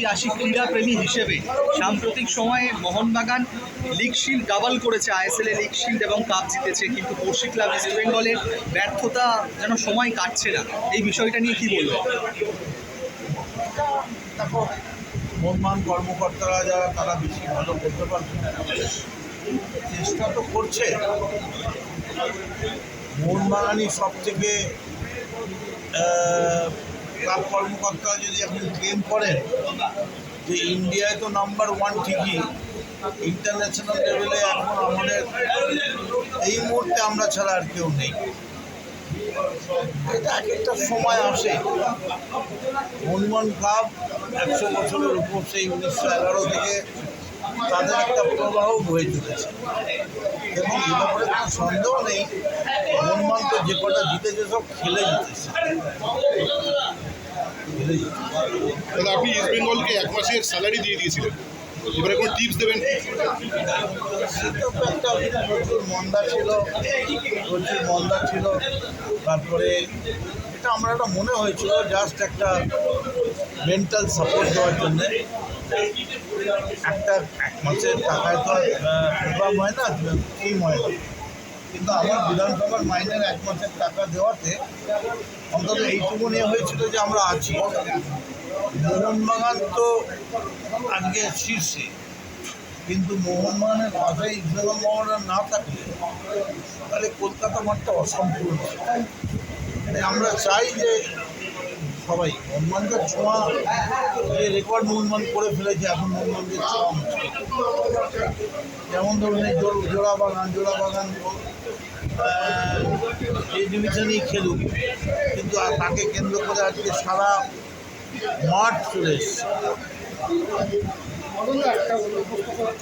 ঐতিহাসিক ক্রীড়াপ্রেমী হিসেবে সাম্প্রতিক সময়ে মোহনবাগান লিগ শিল্ড ডাবল করেছে, আইএসএল লিগ শিল্ড এবং কাপ জিতেছে। কিন্তু পড়শি ক্লাব ইস্ট বেঙ্গলের ব্যর্থতা যেন সময় কাটছে না, এই বিষয়টা নিয়ে কি বলব মনমান কর্মকর্তারা যারা, তারা বেশি ভালো করতে পারবে চেষ্টা তো করছে। মোহনবাগানই সব থেকে ক্লাব কর্মকর্তা যদি আপনি ক্লেম করেন, যে ইন্ডিয়ায় তো নাম্বার ওয়ান ঠিকই ইন্টারন্যাশনাল লেভেলে এখন আমাদের এই মুহূর্তে আমরা ছাড়া আর কেউ নেই। এটা এক একটা সময় আসে। হনুমান ক্লাব একশো বছরের উপর, সেই উনিশশো এগারো থেকে তাদের একটা প্রবাহ বয়ে চলেছে। এবং এ ব্যাপারে কোনো সন্দেহ নেই হনুমান তো যে কটা জিতেছে সব খেলে জিতেছে। খেলে জিতেছে। আপনি ইস্ট বেঙ্গলকে এক মাসের স্যালারি দিয়ে দিয়েছিলেন। এবারে কোনো টিপস দেবেন? সেটা একটা প্রচুর মন্দা ছিল প্রচুর মন্দা ছিল। তারপরে এটা আমার একটা মনে হয়েছিল জাস্ট একটা মেন্টাল সাপোর্ট দেওয়ার জন্যে একটা এক মাসের টাকায় তো প্রোগ্রাম হয় না টিম হয় না কিন্তু আমার বিধানসভার মাইনের এক মাসের টাকা দেওয়াতে অন্তত এইটুকু নিয়ে হয়েছিল যে আমরা আছি। মোহনবাগান তো আজকে শীর্ষে, কিন্তু মোহনবাগানের পাশে ইস্টবেঙ্গল মোহনবাগান না থাকলে তাহলে কলকাতা মাঠটা অসম্পূর্ণ। আমরা চাই যে সবাই। মোহনবাগানকে ছোঁয়া যে রেকর্ড মোহনবাগান করে ফেলেছে এখন মোহনবাগানকে ছোঁয়া মুশকিল। যেমন ধরুন এই জোড়া বাগান জোড়া বাগান এই ডিভিশনেই খেলুক। কিন্তু তাকে কেন্দ্র করে আজকে সারা মাঠ চলে এসছে।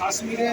কাশ্মীরে